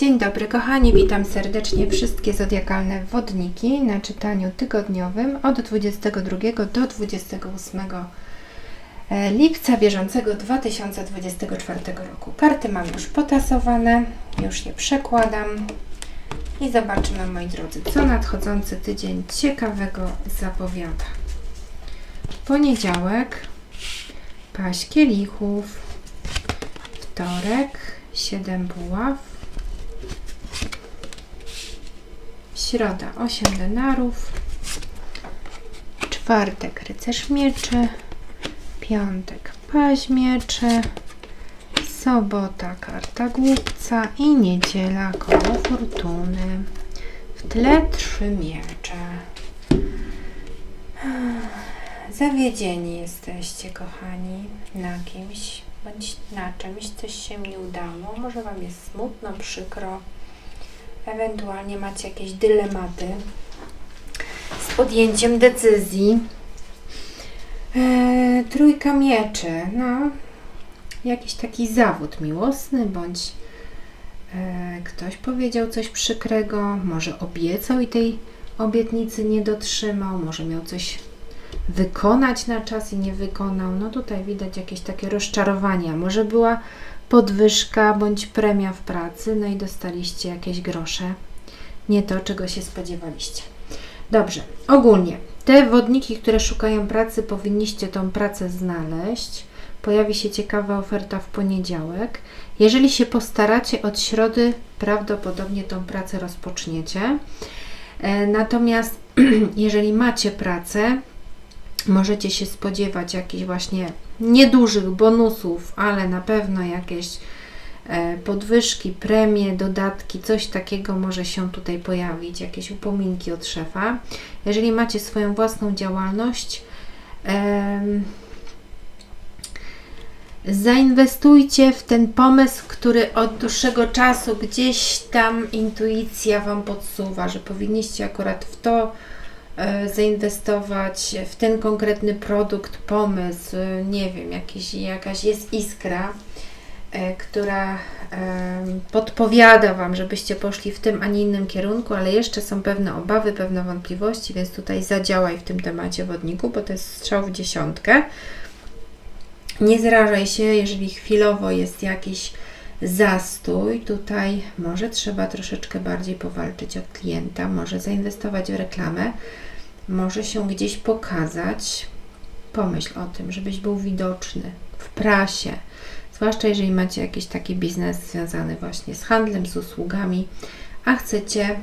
Dzień dobry kochani, witam serdecznie wszystkie zodiakalne wodniki na czytaniu tygodniowym od 22 do 28 e, lipca bieżącego 2024 roku. Karty mam już potasowane, już je przekładam i zobaczymy moi drodzy, co nadchodzący tydzień ciekawego zapowiada. Poniedziałek, paść kielichów, wtorek, 7 buław, Środa 8 denarów. Czwartek rycerz mieczy. Piątek paź mieczy. Sobota karta głupca i niedziela koło fortuny. W tle trzy miecze. Zawiedzieni jesteście, kochani, na kimś bądź na czymś, coś się nie udało. Może Wam jest smutno, przykro ewentualnie macie jakieś dylematy z podjęciem decyzji. E, trójka mieczy, no, jakiś taki zawód miłosny, bądź e, ktoś powiedział coś przykrego, może obiecał i tej obietnicy nie dotrzymał, może miał coś wykonać na czas i nie wykonał. No tutaj widać jakieś takie rozczarowania. Może była podwyżka bądź premia w pracy, no i dostaliście jakieś grosze. Nie to, czego się spodziewaliście. Dobrze, ogólnie te wodniki, które szukają pracy, powinniście tą pracę znaleźć. Pojawi się ciekawa oferta w poniedziałek. Jeżeli się postaracie od środy, prawdopodobnie tą pracę rozpoczniecie. E, natomiast jeżeli macie pracę, możecie się spodziewać jakichś właśnie niedużych bonusów, ale na pewno jakieś e, podwyżki, premie, dodatki, coś takiego może się tutaj pojawić, jakieś upominki od szefa. Jeżeli macie swoją własną działalność, zainwestujcie w ten pomysł, który od dłuższego czasu gdzieś tam intuicja Wam podsuwa, że powinniście akurat w to zainwestować w ten konkretny produkt, pomysł, nie wiem, jakiś, jakaś jest iskra, e, która podpowiada Wam, żebyście poszli w tym, a nie innym kierunku, ale jeszcze są pewne obawy, pewne wątpliwości, więc tutaj zadziałaj w tym temacie wodniku, bo to jest strzał w dziesiątkę. Nie zrażaj się, jeżeli chwilowo jest jakiś zastój. Tutaj może trzeba troszeczkę bardziej powalczyć od klienta, może zainwestować w reklamę, może się gdzieś pokazać. Pomyśl o tym, żebyś był widoczny w prasie, zwłaszcza jeżeli macie jakiś taki biznes związany właśnie z handlem, z usługami, a chcecie,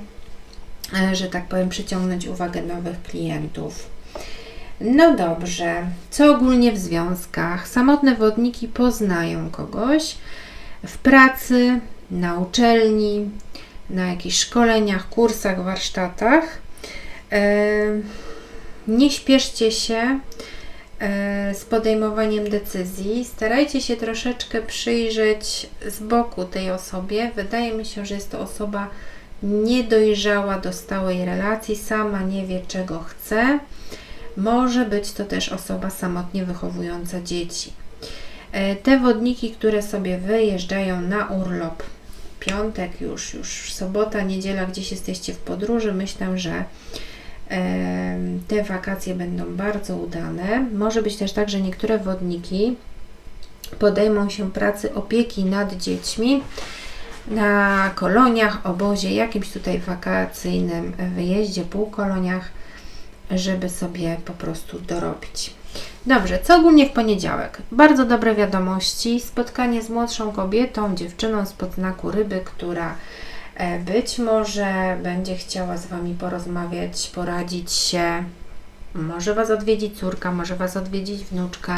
e, że tak powiem, przyciągnąć uwagę nowych klientów. No dobrze, co ogólnie w związkach? Samotne wodniki poznają kogoś w pracy, na uczelni, na jakichś szkoleniach, kursach, warsztatach nie śpieszcie się z podejmowaniem decyzji. Starajcie się troszeczkę przyjrzeć z boku tej osobie. Wydaje mi się, że jest to osoba niedojrzała do stałej relacji, sama nie wie czego chce. Może być to też osoba samotnie wychowująca dzieci. E, te wodniki, które sobie wyjeżdżają na urlop, piątek już, już sobota, niedziela, gdzieś jesteście w podróży, myślę, że te wakacje będą bardzo udane. Może być też tak, że niektóre wodniki podejmą się pracy opieki nad dziećmi na koloniach, obozie, jakimś tutaj wakacyjnym wyjeździe, półkoloniach, żeby sobie po prostu dorobić. Dobrze, co ogólnie w poniedziałek? Bardzo dobre wiadomości. Spotkanie z młodszą kobietą, dziewczyną spod znaku ryby, która być może będzie chciała z Wami porozmawiać, poradzić się. Może Was odwiedzić córka, może Was odwiedzić wnuczka.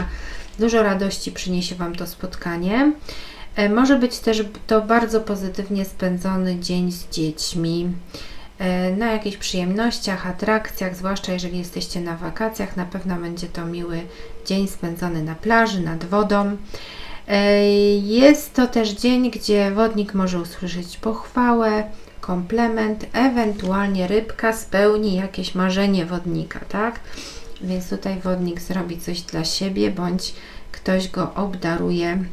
Dużo radości przyniesie Wam to spotkanie. E, może być też to bardzo pozytywnie spędzony dzień z dziećmi, e, na jakichś przyjemnościach, atrakcjach, zwłaszcza jeżeli jesteście na wakacjach. Na pewno będzie to miły dzień spędzony na plaży, nad wodą. Jest to też dzień, gdzie wodnik może usłyszeć pochwałę, komplement, ewentualnie rybka spełni jakieś marzenie wodnika, tak? Więc tutaj wodnik zrobi coś dla siebie, bądź ktoś go obdaruje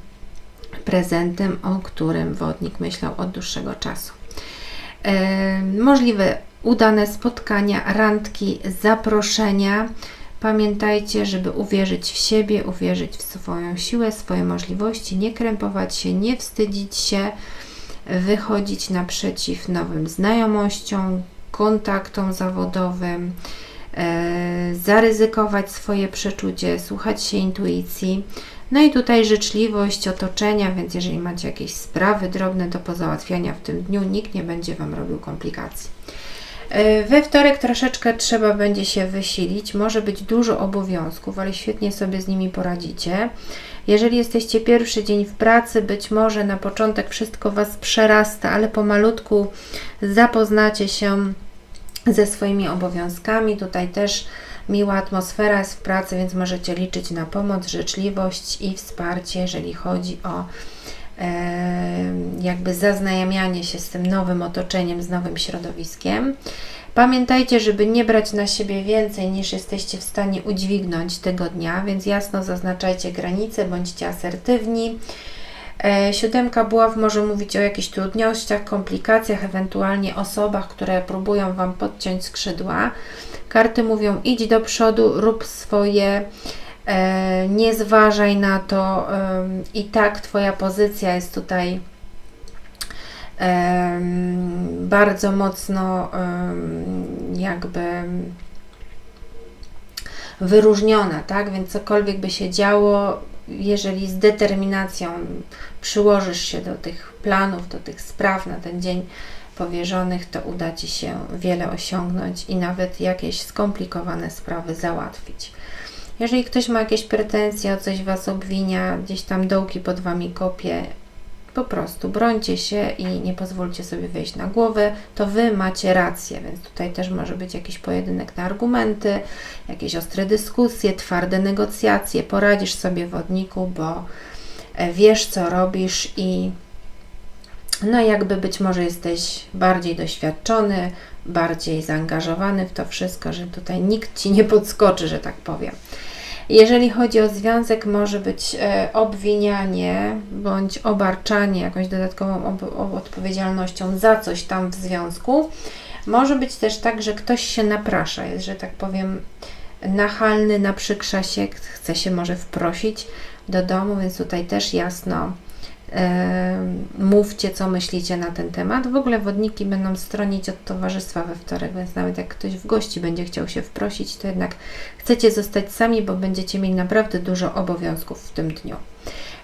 prezentem, o którym wodnik myślał od dłuższego czasu. Możliwe udane spotkania, randki, zaproszenia. Pamiętajcie, żeby uwierzyć w siebie, uwierzyć w swoją siłę, swoje możliwości, nie krępować się, nie wstydzić się, wychodzić naprzeciw nowym znajomościom, kontaktom zawodowym, e, zaryzykować swoje przeczucie, słuchać się intuicji. No i tutaj życzliwość otoczenia, więc jeżeli macie jakieś sprawy drobne do pozałatwiania w tym dniu, nikt nie będzie Wam robił komplikacji. E, we wtorek troszeczkę trzeba będzie się wysilić, może być dużo obowiązków, ale świetnie sobie z nimi poradzicie. Jeżeli jesteście pierwszy dzień w pracy, być może na początek wszystko Was przerasta, ale pomalutku zapoznacie się ze swoimi obowiązkami. Tutaj też miła atmosfera jest w pracy, więc możecie liczyć na pomoc, życzliwość i wsparcie, jeżeli chodzi o jakby zaznajamianie się z tym nowym otoczeniem, z nowym środowiskiem. Pamiętajcie, żeby nie brać na siebie więcej niż jesteście w stanie udźwignąć tego dnia, więc jasno zaznaczajcie granice, bądźcie asertywni. E, siódemka buław może mówić o jakichś trudnościach, komplikacjach, ewentualnie osobach, które próbują Wam podciąć skrzydła. Karty mówią: idź do przodu, rób swoje, nie zważaj na to, e, i tak Twoja pozycja jest tutaj e, bardzo mocno jakby wyróżniona, tak? Więc cokolwiek by się działo, jeżeli z determinacją przyłożysz się do tych planów, do tych spraw na ten dzień powierzonych, to uda Ci się wiele osiągnąć i nawet jakieś skomplikowane sprawy załatwić. Jeżeli ktoś ma jakieś pretensje, o coś Was obwinia, gdzieś tam dołki pod Wami kopie, po prostu brońcie się i nie pozwólcie sobie wejść na głowę, to Wy macie rację, więc tutaj też może być jakiś pojedynek na argumenty, jakieś ostre dyskusje, twarde negocjacje, poradzisz sobie wodniku, bo e, wiesz co robisz i no jakby być może jesteś bardziej doświadczony, bardziej zaangażowany w to wszystko, że tutaj nikt Ci nie podskoczy, że tak powiem. Jeżeli chodzi o związek, może być e, obwinianie bądź obarczanie jakąś dodatkową odpowiedzialnością za coś tam w związku. Może być też tak, że ktoś się naprasza, jest, że tak powiem, nachalny, naprzykrza się, chce się może wprosić do domu, więc tutaj też jasno mówcie, co myślicie na ten temat. W ogóle wodniki będą stronić od towarzystwa we wtorek, więc nawet jak ktoś w gości będzie chciał się wprosić, to jednak chcecie zostać sami, bo będziecie mieli naprawdę dużo obowiązków w tym dniu.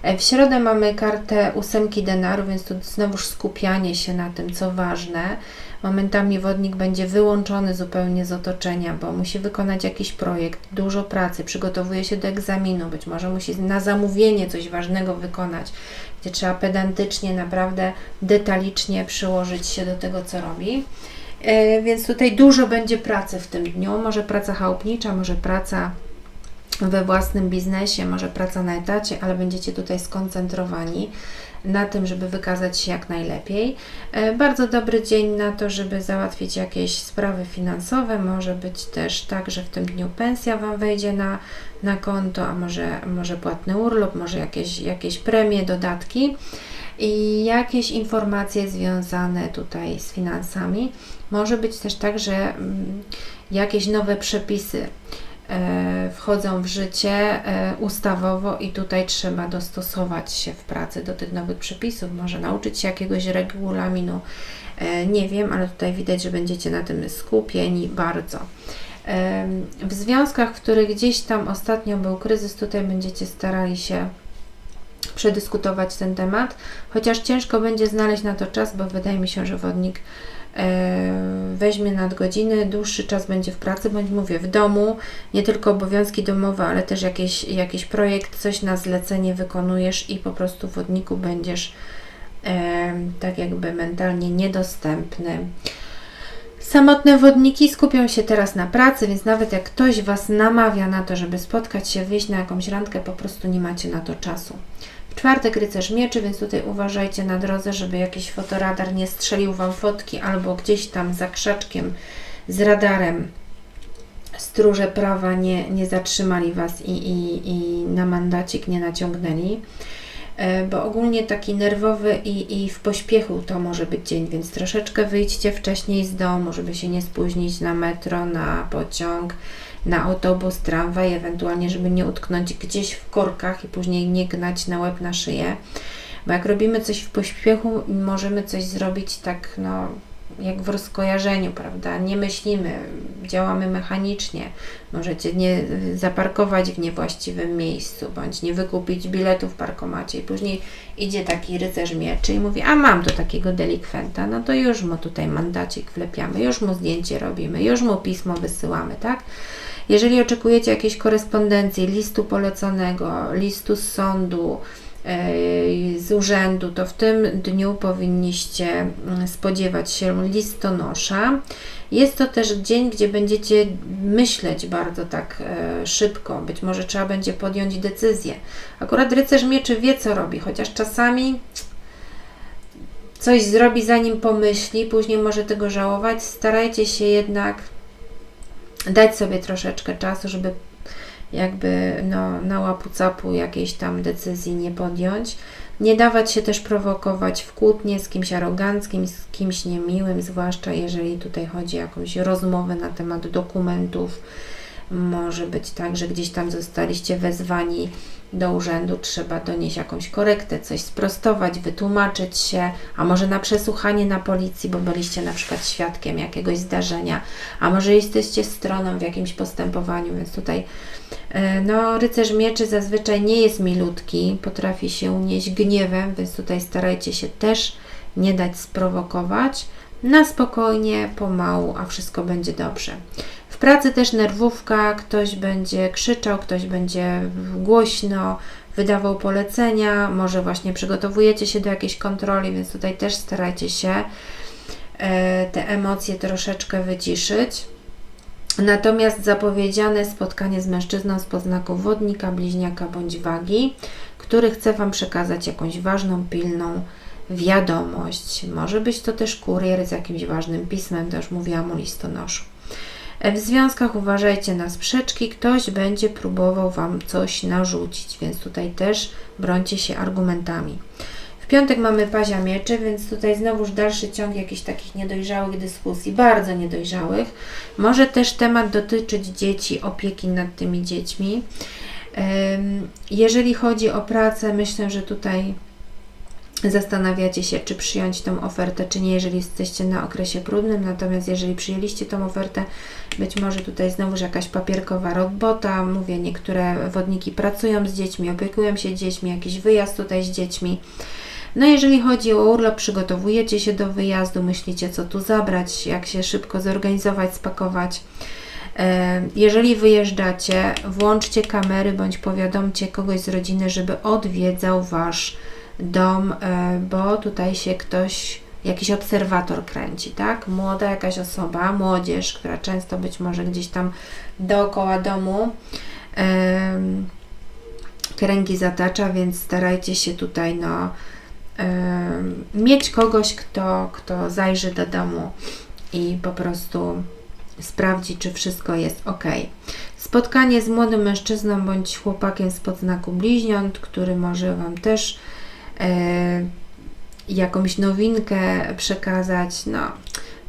E, w środę mamy kartę ósemki denaru, więc tu znowuż skupianie się na tym, co ważne. Momentami wodnik będzie wyłączony zupełnie z otoczenia, bo musi wykonać jakiś projekt, dużo pracy, przygotowuje się do egzaminu, być może musi na zamówienie coś ważnego wykonać, gdzie trzeba pedantycznie, naprawdę detalicznie przyłożyć się do tego, co robi. E, więc tutaj dużo będzie pracy w tym dniu, może praca chałupnicza, może praca we własnym biznesie, może praca na etacie, ale będziecie tutaj skoncentrowani na tym, żeby wykazać się jak najlepiej. E, bardzo dobry dzień na to, żeby załatwić jakieś sprawy finansowe. Może być też tak, że w tym dniu pensja Wam wejdzie na, na konto, a może, może płatny urlop, może jakieś, jakieś premie, dodatki i jakieś informacje związane tutaj z finansami. Może być też tak, że mm, jakieś nowe przepisy wchodzą w życie e, ustawowo i tutaj trzeba dostosować się w pracy do tych nowych przepisów, może nauczyć się jakiegoś regulaminu, e, nie wiem, ale tutaj widać, że będziecie na tym skupieni bardzo. W związkach, w których gdzieś tam ostatnio był kryzys, tutaj będziecie starali się przedyskutować ten temat, chociaż ciężko będzie znaleźć na to czas, bo wydaje mi się, że wodnik E, weźmie nadgodziny, dłuższy czas będzie w pracy, bądź mówię w domu, nie tylko obowiązki domowe, ale też jakiś, jakiś projekt, coś na zlecenie wykonujesz i po prostu w wodniku będziesz e, tak jakby mentalnie niedostępny. Samotne wodniki skupią się teraz na pracy, więc nawet jak ktoś Was namawia na to, żeby spotkać się, wyjść na jakąś randkę, po prostu nie macie na to czasu. Czwartek rycerz mieczy, więc tutaj uważajcie na drodze, żeby jakiś fotoradar nie strzelił Wam fotki albo gdzieś tam za krzaczkiem z radarem stróże prawa nie, nie zatrzymali Was i, i, i na mandacik nie naciągnęli. E, bo ogólnie taki nerwowy i, i w pośpiechu to może być dzień, więc troszeczkę wyjdźcie wcześniej z domu, żeby się nie spóźnić na metro, na pociąg, na autobus, tramwaj, ewentualnie, żeby nie utknąć gdzieś w korkach i później nie gnać na łeb na szyję. Bo jak robimy coś w pośpiechu, możemy coś zrobić tak, no, jak w rozkojarzeniu, prawda? Nie myślimy, działamy mechanicznie. Możecie nie zaparkować w niewłaściwym miejscu, bądź nie wykupić biletu w parkomacie i później idzie taki rycerz mieczy i mówi, a mam tu takiego delikwenta, no to już mu tutaj mandacik wlepiamy, już mu zdjęcie robimy, już mu pismo wysyłamy, tak? Jeżeli oczekujecie jakiejś korespondencji, listu poleconego, listu z sądu, z urzędu, to w tym dniu powinniście mm, spodziewać się listonosza. Jest to też dzień, gdzie będziecie myśleć bardzo tak e, szybko, być może trzeba będzie podjąć decyzję. Akurat rycerz mieczy wie, co robi, chociaż czasami coś zrobi, zanim pomyśli, później może tego żałować. Starajcie się jednak dać sobie troszeczkę czasu, żeby jakby no, na łapu capu jakiejś tam decyzji nie podjąć. Nie dawać się też prowokować w kłótnie z kimś aroganckim, z kimś niemiłym, zwłaszcza jeżeli tutaj chodzi o jakąś rozmowę na temat dokumentów. Może być tak, że gdzieś tam zostaliście wezwani do urzędu, trzeba donieść jakąś korektę, coś sprostować, wytłumaczyć się, a może na przesłuchanie na policji, bo byliście na przykład świadkiem jakiegoś zdarzenia, a może jesteście stroną w jakimś postępowaniu, więc tutaj e, no, rycerz mieczy zazwyczaj nie jest milutki, potrafi się unieść gniewem, więc tutaj starajcie się też nie dać sprowokować. Na spokojnie, pomału, a wszystko będzie dobrze pracy też nerwówka, ktoś będzie krzyczał, ktoś będzie głośno wydawał polecenia, może właśnie przygotowujecie się do jakiejś kontroli, więc tutaj też starajcie się e, te emocje troszeczkę wyciszyć. Natomiast zapowiedziane spotkanie z mężczyzną z podznaku wodnika, bliźniaka bądź wagi, który chce Wam przekazać jakąś ważną, pilną wiadomość. Może być to też kurier z jakimś ważnym pismem, już mówiłam o listonoszu. W związkach uważajcie na sprzeczki, ktoś będzie próbował Wam coś narzucić, więc tutaj też brońcie się argumentami. W piątek mamy pazia mieczy, więc tutaj znowuż dalszy ciąg jakichś takich niedojrzałych dyskusji, bardzo niedojrzałych. Może też temat dotyczyć dzieci, opieki nad tymi dziećmi. Jeżeli chodzi o pracę, myślę, że tutaj zastanawiacie się, czy przyjąć tą ofertę, czy nie, jeżeli jesteście na okresie próbnym. Natomiast jeżeli przyjęliście tą ofertę, być może tutaj znowuż jakaś papierkowa robota. Mówię, niektóre wodniki pracują z dziećmi, opiekują się dziećmi, jakiś wyjazd tutaj z dziećmi. No, jeżeli chodzi o urlop, przygotowujecie się do wyjazdu, myślicie, co tu zabrać, jak się szybko zorganizować, spakować. E, jeżeli wyjeżdżacie, włączcie kamery bądź powiadomcie kogoś z rodziny, żeby odwiedzał Wasz dom, e, bo tutaj się ktoś, jakiś obserwator kręci, tak? Młoda jakaś osoba, młodzież, która często być może gdzieś tam dookoła domu kręgi zatacza, więc starajcie się tutaj no, mieć kogoś, kto, kto zajrzy do domu i po prostu sprawdzi, czy wszystko jest ok. Spotkanie z młodym mężczyzną bądź chłopakiem z podznaku bliźniąt, który może Wam też jakąś nowinkę przekazać. No,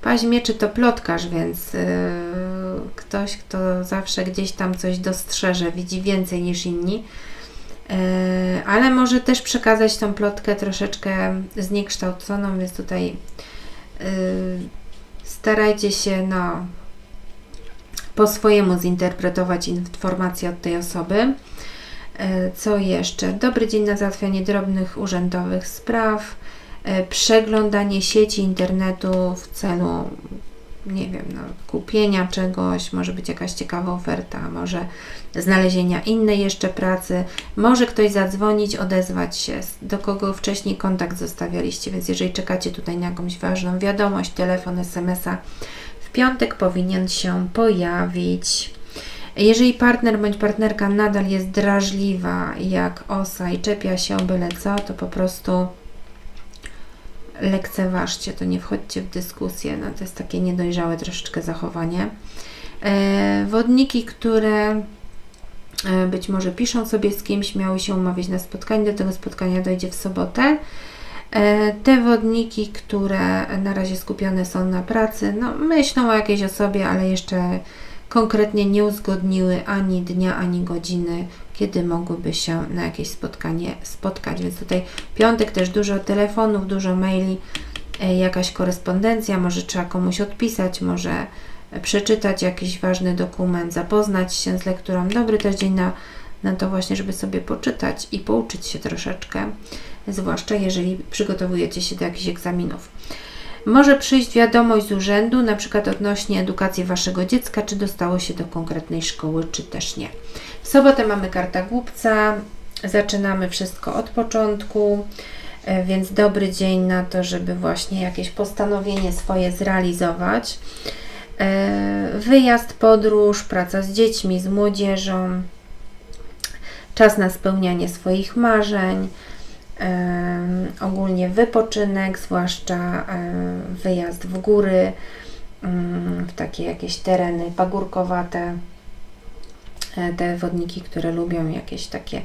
paź mieczy to plotkarz, więc e, ktoś, kto zawsze gdzieś tam coś dostrzeże, widzi więcej niż inni. E, ale może też przekazać tą plotkę troszeczkę zniekształconą, więc tutaj starajcie się no, po swojemu zinterpretować informacje od tej osoby. E, co jeszcze? Dobry dzień na załatwianie drobnych urzędowych spraw, e, przeglądanie sieci internetu w celu, nie wiem, no, kupienia czegoś, może być jakaś ciekawa oferta, może znalezienia innej jeszcze pracy, może ktoś zadzwonić, odezwać się, do kogo wcześniej kontakt zostawialiście, więc jeżeli czekacie tutaj na jakąś ważną wiadomość, telefon, SMS-a, w piątek powinien się pojawić. Jeżeli partner bądź partnerka nadal jest drażliwa jak osa i czepia się byle co, to po prostu lekceważcie, to nie wchodźcie w dyskusję. No, to jest takie niedojrzałe troszeczkę zachowanie. E, wodniki, które E, być może piszą sobie z kimś, miały się umawiać na spotkanie, do tego spotkania dojdzie w sobotę. E, te wodniki, które na razie skupione są na pracy, no myślą o jakiejś osobie, ale jeszcze konkretnie nie uzgodniły ani dnia, ani godziny, kiedy mogłyby się na jakieś spotkanie spotkać. Więc tutaj piątek też dużo telefonów, dużo maili, e, jakaś korespondencja, może trzeba komuś odpisać, może przeczytać jakiś ważny dokument, zapoznać się z lekturą. Dobry też dzień na, na to właśnie, żeby sobie poczytać i pouczyć się troszeczkę, zwłaszcza jeżeli przygotowujecie się do jakichś egzaminów. Może przyjść wiadomość z urzędu, na przykład odnośnie edukacji Waszego dziecka, czy dostało się do konkretnej szkoły, czy też nie. W sobotę mamy karta głupca, zaczynamy wszystko od początku, e, więc dobry dzień na to, żeby właśnie jakieś postanowienie swoje zrealizować. E, wyjazd, podróż, praca z dziećmi, z młodzieżą, czas na spełnianie swoich marzeń, ogólnie wypoczynek, zwłaszcza wyjazd w góry, w takie jakieś tereny pagórkowate, e, te wodniki, które lubią jakieś takie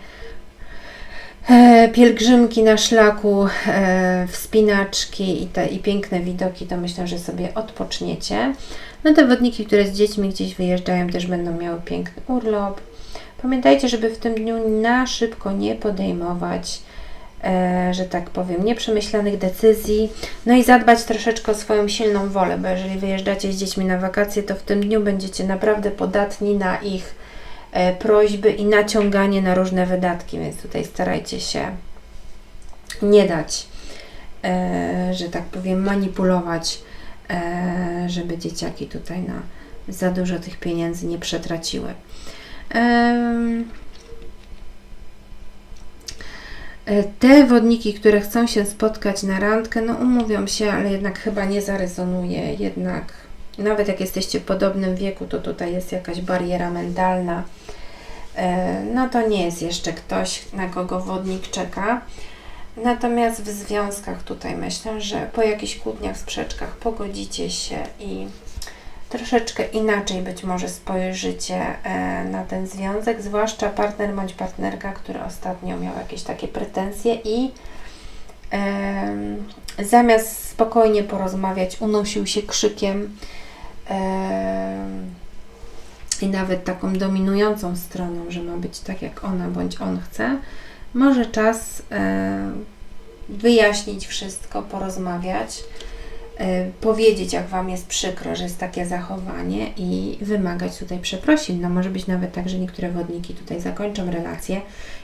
e, pielgrzymki na szlaku, e, wspinaczki i te i piękne widoki, to myślę, że sobie odpoczniecie. No te wodniki, które z dziećmi gdzieś wyjeżdżają, też będą miały piękny urlop. Pamiętajcie, żeby w tym dniu na szybko nie podejmować że tak powiem, nieprzemyślanych decyzji, no i zadbać troszeczkę o swoją silną wolę, bo jeżeli wyjeżdżacie z dziećmi na wakacje, to w tym dniu będziecie naprawdę podatni na ich e, prośby i naciąganie na różne wydatki, więc tutaj starajcie się nie dać, e, że tak powiem, manipulować, żeby dzieciaki tutaj na za dużo tych pieniędzy nie przetraciły. E, te wodniki, które chcą się spotkać na randkę, no umówią się, ale jednak chyba nie zarezonuje. Jednak nawet jak jesteście w podobnym wieku, to tutaj jest jakaś bariera mentalna. E, no to nie jest jeszcze ktoś, na kogo wodnik czeka. Natomiast w związkach tutaj myślę, że po jakichś kłótniach, sprzeczkach pogodzicie się i troszeczkę inaczej być może spojrzycie e, na ten związek, zwłaszcza partner bądź partnerka, który ostatnio miał jakieś takie pretensje i e, zamiast spokojnie porozmawiać, unosił się krzykiem e, i nawet taką dominującą stroną, że ma być tak jak ona bądź on chce, może czas wyjaśnić wszystko, porozmawiać. E, powiedzieć, jak Wam jest przykro, że jest takie zachowanie i wymagać tutaj przeprosin. No może być nawet tak, że niektóre wodniki tutaj zakończą relację,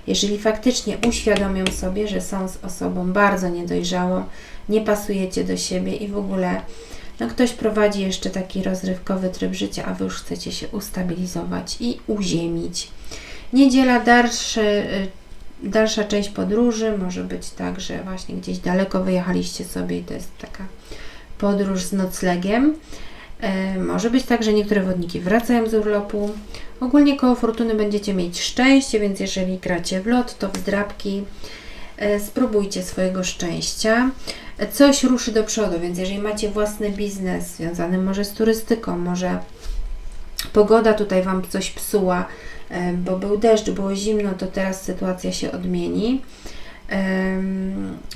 jeżeli faktycznie uświadomią sobie, że są z osobą bardzo niedojrzałą, nie pasujecie do siebie i w ogóle no ktoś prowadzi jeszcze taki rozrywkowy tryb życia, a Wy już chcecie się ustabilizować i uziemić. Niedziela dalszy, dalsza część podróży może być tak, że właśnie gdzieś daleko wyjechaliście sobie i to jest taka podróż z noclegiem. E, może być tak, że niektóre wodniki wracają z urlopu. Ogólnie koło fortuny będziecie mieć szczęście, więc jeżeli gracie w lot, to w zdrabki e, spróbujcie swojego szczęścia. Coś ruszy do przodu, więc jeżeli macie własny biznes związany może z turystyką, może pogoda tutaj Wam coś psuła, e, bo był deszcz, było zimno, to teraz sytuacja się odmieni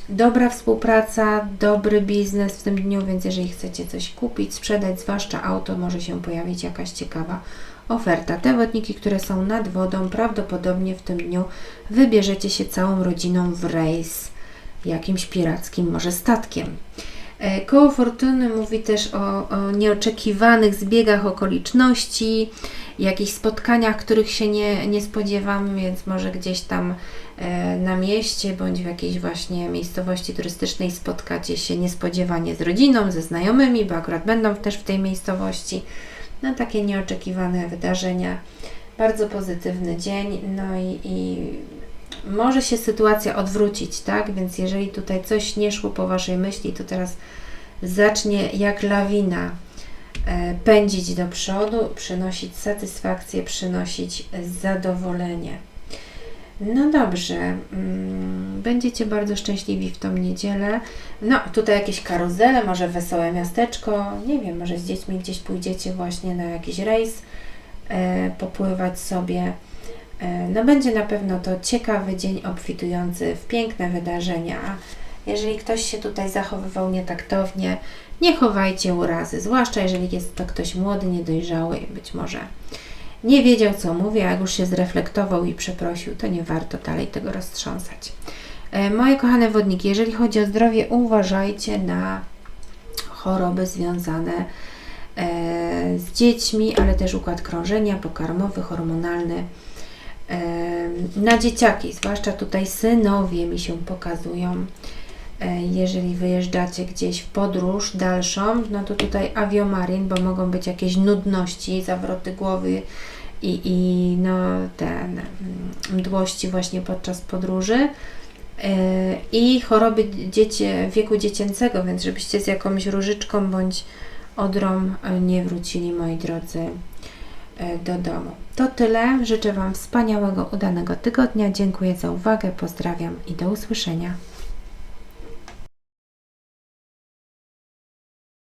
dobra współpraca, dobry biznes w tym dniu, więc jeżeli chcecie coś kupić, sprzedać, zwłaszcza auto, może się pojawić jakaś ciekawa oferta. Te wodniki, które są nad wodą, prawdopodobnie w tym dniu wybierzecie się całą rodziną w rejs jakimś pirackim, może statkiem. E, koło Fortuny mówi też o, o nieoczekiwanych zbiegach okoliczności, jakichś spotkaniach, których się nie, nie spodziewamy, więc może gdzieś tam e, na mieście bądź w jakiejś właśnie miejscowości turystycznej spotkacie się niespodziewanie z rodziną, ze znajomymi, bo akurat będą też w tej miejscowości. No takie nieoczekiwane wydarzenia. Bardzo pozytywny dzień, no i, i może się sytuacja odwrócić, tak? Więc jeżeli tutaj coś nie szło po Waszej myśli, to teraz zacznie jak lawina pędzić do przodu, przynosić satysfakcję, przynosić zadowolenie. No dobrze, mm, będziecie bardzo szczęśliwi w tą niedzielę. No, tutaj jakieś karuzele, może wesołe miasteczko, nie wiem, może z dziećmi gdzieś pójdziecie właśnie na jakiś rejs, e, popływać sobie E, No będzie na pewno to ciekawy dzień obfitujący w piękne wydarzenia. Jeżeli ktoś się tutaj zachowywał nietaktownie, nie chowajcie urazy, zwłaszcza jeżeli jest to ktoś młody, niedojrzały, być może nie wiedział co mówi, a jak już się zreflektował i przeprosił, to nie warto dalej tego roztrząsać. E, Moje kochane wodniki, jeżeli chodzi o zdrowie, uważajcie na choroby związane e, z dziećmi, ale też układ krążenia pokarmowy, hormonalny. E, Na dzieciaki, zwłaszcza tutaj synowie mi się pokazują. E, Jeżeli wyjeżdżacie gdzieś w podróż dalszą, no to tutaj aviomarin, bo mogą być jakieś nudności, zawroty głowy i, i no, te mm, mdłości właśnie podczas podróży. E, I choroby dzieci, wieku dziecięcego, więc żebyście z jakąś różyczką bądź odrą e, nie wrócili, moi drodzy, do domu. To tyle. Życzę Wam wspaniałego, udanego tygodnia. Dziękuję za uwagę, pozdrawiam i do usłyszenia.